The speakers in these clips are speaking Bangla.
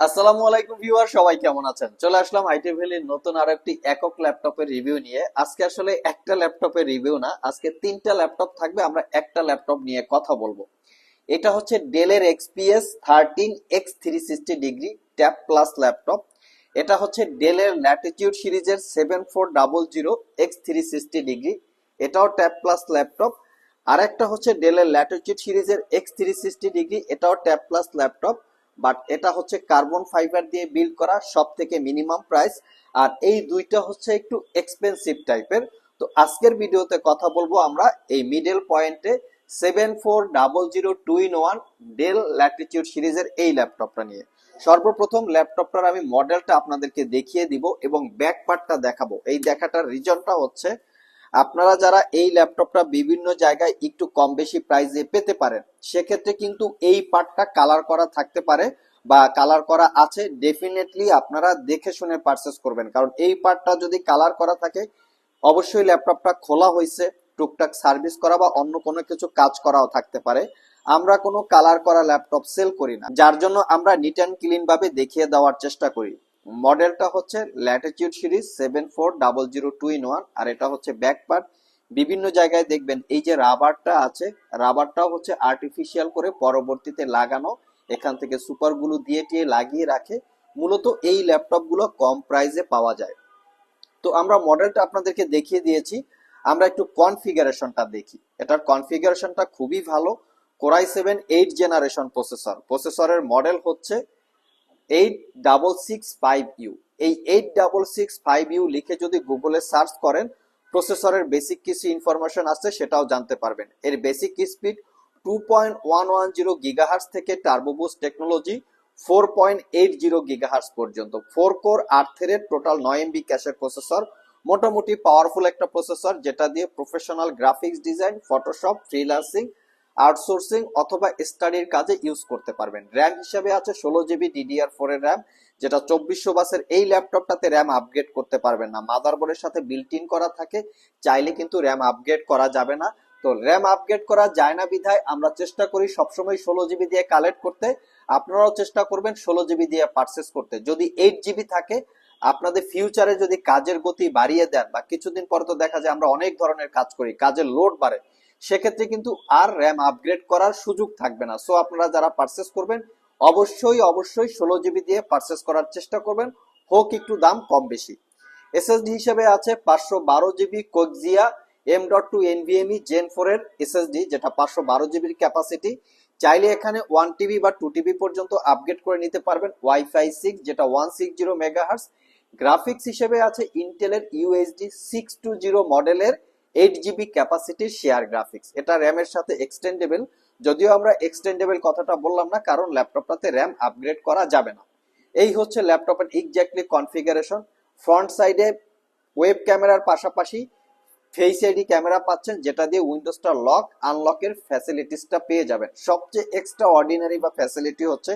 আসসালামু আলাইকুম ভিউয়ার, সবাই কেমন আছেন? চলে আসলাম আইটি ভ্যালির নতুন আর একটি একক ল্যাপটপের রিভিউ নিয়ে। আজকে আসলে একটা ল্যাপটপের রিভিউ না, আজকে তিনটা ল্যাপটপ থাকবে, আমরা একটা ল্যাপটপ নিয়ে কথা বলব। এটা হচ্ছে ডেলের XPS thirteen X three sixty degree tab plus laptop. এটা হচ্ছে ডেলের ল্যাটিটিউড সিরিজের seven four double zero X three sixty degree এটাও ট্যাব প্লাস ল্যাপটপ। আর একটা হচ্ছে ডেলের ল্যাটিটিউড সিরিজের এক্স থ্রি সিক্সটি ডিগ্রি এটাও ট্যাব প্লাস ল্যাপটপ। বাট এটা হচ্ছে কার্বন ফাইবার দিয়ে বিল্ড করা সব থেকে মিনিমাম প্রাইস আর এই দুইটা হচ্ছে একটু এক্সপেন্সিভ টাইপের তো আজকের ভিডিওতে কথা বলব আমরা এই মিডল পয়েন্টে seven four double zero two in one Dell latitude সিরিজের এই ল্যাপটপটা নিয়ে। সর্বপ্রথম ল্যাপটপটার আমি মডেলটা আপনাদেরকে দেখিয়ে দিব এবং ব্যাক পার্টটা দেখাবো। এই দেখাটার রিজনটা হচ্ছে আপনারা যারা এই ল্যাপটপটা বিভিন্ন জায়গায় একটু কম বেশি প্রাইসে পেতে পারেন, সেক্ষেত্রে কিন্তু এই পার্টটা কালার করা থাকতে পারে বা কালার করা আছে ডেফিনেটলি আপনারা দেখে শুনে পারচেস করবেন। কারণ এই পার্টটা যদি কালার করা থাকে, অবশ্যই ল্যাপটপটা খোলা হয়েছে, টুকটাক সার্ভিস করা বা অন্য কোনো কিছু কাজ করাও থাকতে পারে। আমরা কোনো কালার করা ল্যাপটপ সেল করি না, যার জন্য আমরা নিট অ্যান্ড ক্লিন ভাবে দেখিয়ে দেওয়ার চেষ্টা করি। মডেলটা হচ্ছে latitude series seven four double zero two in one, আর এটা হচ্ছে ব্যাক পার্ট বিভিন্ন জায়গায় দেখবেন এই যে রাবারটা আছে, রাবারটাও হচ্ছে আর্টিফিশিয়াল করে পরবর্তীতে লাগানো। এখান থেকে সুপারগুলো দিয়ে টিয়ে লাগিয়ে রাখে। মূলত এই ল্যাপটপগুলো কম প্রাইসে পাওয়া যায়। তো আমরা মডেলটা আপনাদেরকে দেখিয়ে দিয়েছি। আমরা একটু কনফিগারেশনটা দেখি। এটার কনফিগারেশনটা খুবই ভালো। Core i seven eight generation processor প্রসেসরের মডেল হচ্ছে eight double six five U এই eight double six five U লিখে যদি গুগলে সার্চ করেন, প্রসেসরের বেসিক কিছু ইনফরমেশন আছে, সেটাও জানতে পারবেন। এর basic speed two point one one zero gigahertz থেকে turbo boost technology four point eight zero gigahertz পর্যন্ত। ফোর কোর আট থ্রেড টোটাল নয় এমবি ক্যাশের প্রসেসর মোটামুটি পাওয়ারফুল একটা প্রসেসর যেটা দিয়ে professional graphics design Photoshop freelancing outsourcing অথবা স্টাডির কাজে ইউজ করতে পারবেন। র্যাম হিসেবে আছে ষোলো জিবি ডিডিআর ফোর এর র্যাম যেটা চব্বিশশো বাসের এই ল্যাপটপটাতে র্যাম আপগ্রেড করতে পারবেন না। মাদারবোর্ডের সাথে বিল্ট ইন করা থাকে, চাইলে কিন্তু র্যাম আপগ্রেড করা যাবে না। তো র্যাম আপগ্রেড করা যায় না বিধায় আমরা চেষ্টা করি সবসময় ষোলো জিবি দিয়ে কালেক্ট করতে। আপনারাও চেষ্টা করবেন ষোলো জিবি দিয়ে পারচেস করতে। যদি এইট জিবি থাকে, আপনাদের ফিউচারে যদি কাজের গতি বাড়িয়ে দেন, বা কিছুদিন পর তো দেখা যায় আমরা অনেক ধরনের কাজ করি, কাজের লোড বাড়ে সেক্ষেত্রে কিন্তু আর র্যাম আপগ্রেড করার সুযোগ থাকবে না। সো আপনারা যারা পারচেস করবেন, অবশ্যই অবশ্যই ষোলো জিবি দিয়ে পারচেস করার চেষ্টা করবেন। হোক একটু দাম কম বেশি। এসএসডি হিসেবে আছে পাঁচশো বারো GB কোকজিয়া M dot two NVMe Gen four এর এসএসডি যেটা পাঁচশো বারো জিবির ক্যাপাসিটি চাইলে এখানে ওয়ান টিবি বা টু টিবি পর্যন্ত আপগ্রেড করে নিতে পারবেন। ওয়াইফাই সিক্স যেটা one six zero megahertz graphics হিসেবে আছে ইন্টেলের ইউএসডি সিক্স টু জিরো মডেলের এইট জিবি ক্যাপাসিটির শেয়ার গ্রাফিক্স এটা র্যামের সাথে এক্সটেন্ডেবল যদিও আমরা এক্সটেন্ডেবল কথাটা বললাম না, কারণ ল্যাপটপটাতে র্যাম আপগ্রেড করা যাবে না। এই হচ্ছে ল্যাপটপের এক্স্যাক্টলি কনফিগারেশন ফ্রন্ট সাইডে ওয়েব ক্যামেরার পাশাপাশি ফেস আইডি ক্যামেরা পাচ্ছেন, যেটা দিয়ে উইন্ডোজটা লক আনলকের ফ্যাসিলিটিসটা পেয়ে যাবেন। সবচেয়ে এক্সট্রা অর্ডিনারি বা ফ্যাসিলিটি হচ্ছে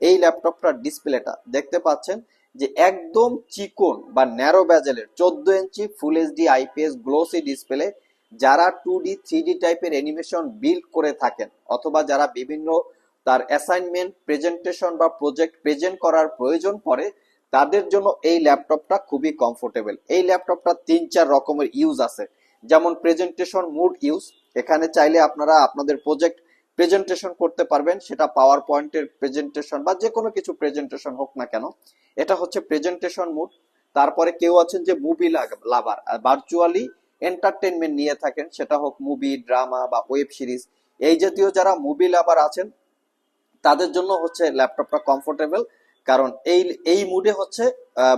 এই ল্যাপটপটার ডিসপ্লেটা দেখতে পাচ্ছেন যে একদম চিকন বা ন্যারো ব্যাজেলের চোদ্দ ইঞ্চি full HD IPS glossy display যারা টু ডি থ্রি ডি টাইপের অ্যানিমেশন বিল্ড করে থাকেন অথবা যারা বিভিন্ন তার অ্যাসাইনমেন্ট প্রেজেন্টেশন বা প্রজেক্ট প্রেজেন্ট করার প্রয়োজন পড়ে, তাদের জন্য এই ল্যাপটপটা খুবই কমফোর্টেবল এই ল্যাপটপটা তিন, চার রকমের ইউজ আছে। যেমন প্রেজেন্টেশন মুড ইউজ এখানে চাইলে আপনারা আপনাদের প্রজেক্ট প্রেজেন্টেশন করতে পারবেন, সেটা পাওয়ার পয়েন্টের প্রেজেন্টেশন বা যে কোনো কিছু প্রেজেন্টেশন হোক না কেন। এটা হচ্ছে প্রেজেন্টেশন মুড তারপরে কেউ আছেন যে মুভি লাভার ভার্চুয়ালি এন্টারটেনমেন্ট নিয়ে থাকেন, সেটা হোক মুভি ড্রামা বা ওয়েব সিরিজ এই জাতীয় যারা মুভি লাভার আছেন, তাদের জন্য হচ্ছে ল্যাপটপটা কমফোর্টেবল কারণ এই এই মুডে হচ্ছে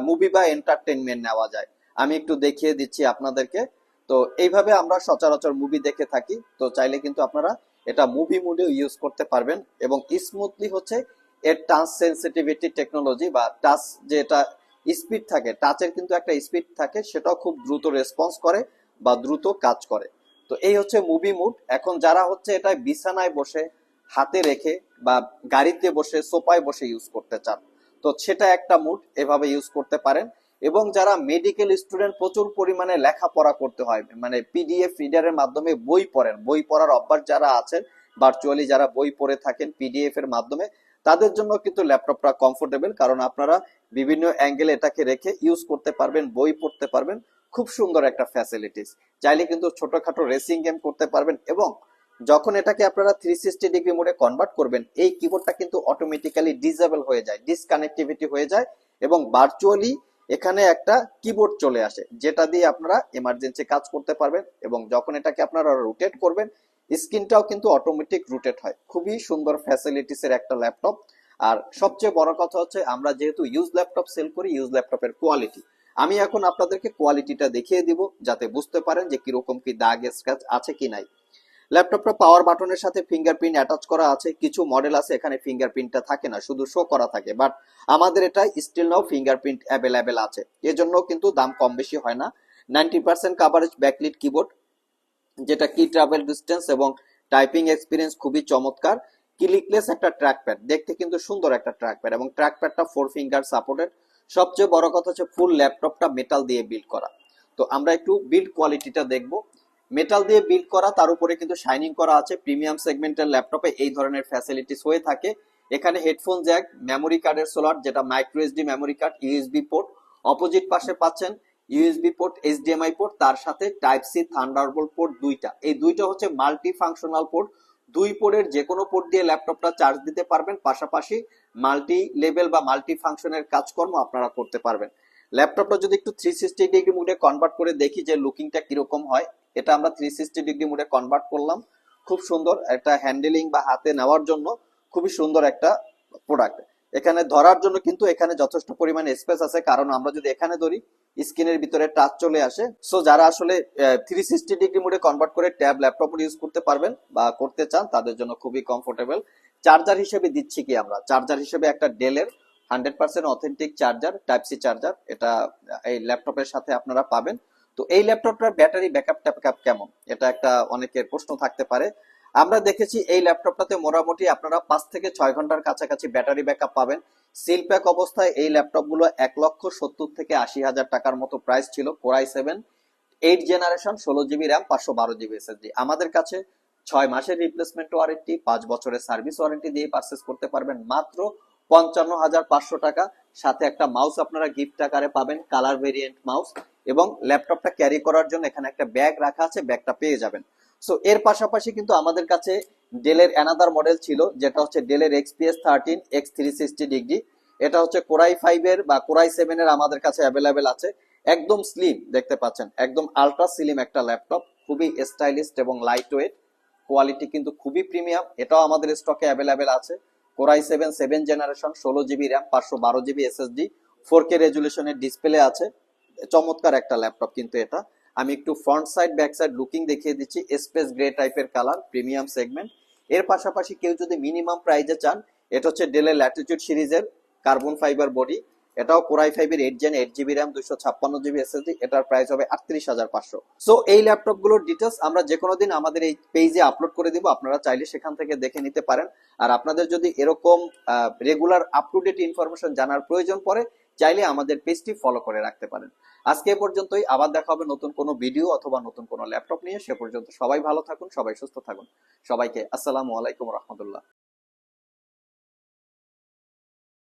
মুভি বা এন্টারটেনমেন্ট নেওয়া যায়। আমি একটু দেখিয়ে দিচ্ছি আপনাদেরকে। তো এইভাবে আমরা সচরাচর মুভি দেখে থাকি। তো চাইলে কিন্তু আপনারা এটা মুভি মুডেও ইউজ করতে পারবেন এবং স্মুথলি হচ্ছে এর টাচ সেন্সিটিভিটি টেকনোলজি বা টাচ যে এটা স্পিড থাকে টাচের কিন্তু একটা স্পিড থাকে, সেটাও খুব দ্রুত রেসপন্স করে বা দ্রুত কাজ করে। তো এই হচ্ছে মুভি মুড এখন যারা হচ্ছে এটা বিছানায় বসে, হাতে রেখে বা গাড়িতে বসে, সোফায় বসে ইউজ করতে চান, তো সেটা একটা মুড এভাবে ইউজ করতে পারেন। এবং যারা মেডিকেল স্টুডেন্ট প্রচুর পরিমাণে লেখাপড়া করতে হয়। মানে পিডিএফ রিডারের মাধ্যমে বই পড়েন। বই পড়ার অভ্যাস যারা আছেন ভার্চুয়ালি যারা বই পড়ে থাকেন পিডিএফ এর মাধ্যমে, তাদের জন্য কিন্তু ল্যাপটপটা কমফোর্টেবল কারণ আপনারা বিভিন্ন অ্যাঙ্গেল এটাকে রেখে ইউজ করতে পারবেন, বই পড়তে পারবেন। খুব সুন্দর একটা ফ্যাসিলিটিস চাইলে কিন্তু ছোটখাটো রেসিং গেম করতে পারবেন এবং যখন এটাকে আপনারা থ্রি সিক্সটি ডিগ্রি মোডে কনভার্ট করবেন, এই কিবোর্ডটা কিন্তু অটোমেটিক্যালি ডিজেবল হয়ে যায় ডিসকানেক্টিভিটি হয়ে যায় এবং ভার্চুয়ালি এখানে একটা কিবোর্ড চলে আসে, যেটা দিয়ে আপনারা এমার্জেন্সি কাজ করতে পারবেন এবং যখন এটাকে আপনারা রোটেট করবেন, স্ক্রিনটাও কিন্তু অটোমেটিক রোটেট হয়। খুবই সুন্দর ফ্যাসিলিটিস এর একটা ল্যাপটপ আর সবচেয়ে বড় কথা হচ্ছে, আমরা যেহেতু ইউজ ল্যাপটপ সেল করি ইউজ ল্যাপটপের কোয়ালিটি আমি এখন আপনাদেরকে কোয়ালিটিটা দেখিয়ে দিব, যাতে বুঝতে পারেন যে কীরকম কি দাগ স্ক্র্যাচ আছে কি নাই। ল্যাপটপটা পাওয়ার বাটনের সাথে ফিঙ্গারপ্রিন্ট অ্যাটাচ করা আছে। কিছু মডেল আছে, এখানে ফিঙ্গারপ্রিন্টটা থাকে না, শুধু শো করা থাকে। বাট আমাদের এটা স্টিল নাও ফিঙ্গারপ্রিন্ট অ্যাভেলেবেল আছে। এজন্য কিন্তু দাম কম বেশি হয় না। Ninety percent coverage backlit keyboard যেটা কি ট্রাভেল ডিস্টেন্স এবং টাইপিং এক্সপিরিয়েন্স খুবই চমৎকার। ক্লিকলেস একটা ট্র্যাকপ্যাড দেখতে কিন্তু সুন্দর একটা ট্র্যাকপ্যাড এবং ট্র্যাকপ্যাডটা ফোর ফিঙ্গার সাপোর্টেড সবচেয়ে বড় কথা হচ্ছে ফুল ল্যাপটপটা মেটাল দিয়ে বিল্ড করা। তো আমরা একটু বিল্ড কোয়ালিটিটা দেখব। মেটাল দিয়ে বিল্ড করা, তার উপরে কিন্তু শাইনিং করা আছে প্রিমিয়াম সেগমেন্টের ল্যাপটপে এই ধরনের ফ্যাসিলিটিস হয়ে থাকে। এখানে হেডফোন জ্যাক মেমোরি কার্ডের সোলার যেটা micro SD memory card USB port opposite পাশে পাচ্ছেন ইউএসবি পোর্ট এইচডিএমআই পোর্ট তার সাথে টাইপ সি থান্ডারবোল্ট পোর্ট দুইটা। এই দুইটা হচ্ছে মাল্টি ফাংশনাল পোর্ট দুই পোর্টের যে কোনো পোর্ট দিয়ে ল্যাপটপটা চার্জ দিতে পারবেন, পাশাপাশি মাল্টি লেভেল বা মাল্টি ফাংশনের কাজকর্ম আপনারা করতে পারবেন। ল্যাপটপটা যদি একটু থ্রি সিক্সটি ডিগ্রি মুডে কনভার্ট করে দেখি যে লুকিংটা কীরকম হয়। এটা আমরা থ্রি সিক্সটি ডিগ্রি মুডে কনভার্ট করলাম। খুব সুন্দর একটা হ্যান্ডেলিং বা হাতে নেওয়ার জন্য খুবই সুন্দর একটা প্রোডাক্ট এখানে ধরার জন্য কিন্তু এখানে যথেষ্ট পরিমাণে স্পেস আছে, কারণ আমরা যদি এখানে ধরি স্ক্রিনের ভিতরে টাচ চলে আসে। সো যারা আসলে থ্রি সিক্সটি ডিগ্রি মোডে কনভার্ট করে ট্যাব ল্যাপটপ ইউজ করতে পারবেন বা করতে চান, তাদের জন্য খুবই কমফোর্টেবল চার্জার হিসেবে দিচ্ছি কি আমরা? চার্জার হিসেবে একটা ডেলের hundred percent authentic charger type C charger এটা এই ল্যাপটপের সাথে আপনারা পাবেন। তো এই ল্যাপটপটার ব্যাটারি ব্যাকআপ ট্যাকআপ কেমন? এটা একটা অনেকের প্রশ্ন থাকতে পারে। আমরা দেখেছি এই ল্যাপটপটাতে মোটামুটি আপনারা পাঁচ থেকে ছয় ঘণ্টার কাছাকাছি ব্যাটারি ব্যাকআপ পাবেন। সিল প্যাক অবস্থায় এই ল্যাপটপগুলো এক লক্ষ সত্তর থেকে আশি হাজার টাকার মতো প্রাইস ছিল, core i seven. Eight generation ষোলো জিবি র্যাম, পাঁচশো বারো জিবি এসএসডি। আমাদের কাছে ছয় মাসের রিপ্লেসমেন্ট ওয়ারেন্টি, পাঁচ বছরের সার্ভিস ওয়ারেন্টি দিয়ে পারচেস করতে পারবেন মাত্র পঞ্চান্ন হাজার পাঁচশো টাকা। সাথে একটা মাউস আপনারা গিফট আকারে পাবেন, কালার ভেরিয়েন্ট মাউস। এবং ল্যাপটপটা ক্যারি করার জন্য এখানে একটা ব্যাগ রাখা আছে, ব্যাগটা পেয়ে যাবেন। সো এর পাশাপাশি কিন্তু আমাদের কাছে ডেলের অ্যানাদার মডেল ছিল, যেটা হচ্ছে ডেলের XPS thirteen X three sixty degree এটা হচ্ছে কোরাই ফাইভ এর বা কোরাই সেভেন এর আমাদের কাছে অ্যাভেলেবেল আছে। একদম স্লিম দেখতে পাচ্ছেন। একদম আলট্রা স্লিম একটা ল্যাপটপ, খুবই স্টাইলিস্ট এবং লাইট ওয়েট কোয়ালিটি কিন্তু খুবই প্রিমিয়াম এটাও আমাদের স্টকে অ্যাভেলেবেল আছে। Core i seven seven generation ষোলো জিবি র্যাম পাঁচশো বারো জিবি এসএসডি ফোর কে রেজুলেশনের ডিসপ্লে আছে। চমৎকার একটা ল্যাপটপ কিন্তু এটা। আমি একটু front side back side looking দেখিয়ে দিচ্ছি। স্পেস গ্রে টাইপের কালার প্রিমিয়াম সেগমেন্ট এর পাশাপাশি কেউ যদি মিনিমাম প্রাইজে চান, এটা হচ্ছে ডেলের ল্যাটিটিউড সিরিজের কার্বন ফাইবার বডি এটাও কোরাই ফাইভের eight gen eight GB RAM দুশো ছাপ্পান্ন জিবি এসএসডি এটার প্রাইস হবে আটত্রিশ হাজার পাঁচশো। সো এই ল্যাপটপগুলোর ডিটেলস আমরা যে কোনো দিন আমাদের এই পেজে আপলোড করে দিব। আপনারা চাইলে সেখান থেকে দেখে নিতে পারেন। আর আপনাদের যদি এরকম regular up to date information জানার প্রয়োজন পড়ে চাইলে আমাদের পেজটি ফলো করে রাখতে পারেন। আজকে এ পর্যন্তই। আবার দেখা হবে নতুন কোনো ভিডিও অথবা নতুন কোনো ল্যাপটপ নিয়ে। সে পর্যন্ত সবাই ভালো থাকুন, সবাই সুস্থ থাকুন। সবাইকে আসসালামু আলাইকুম রহমতুল্লাহ।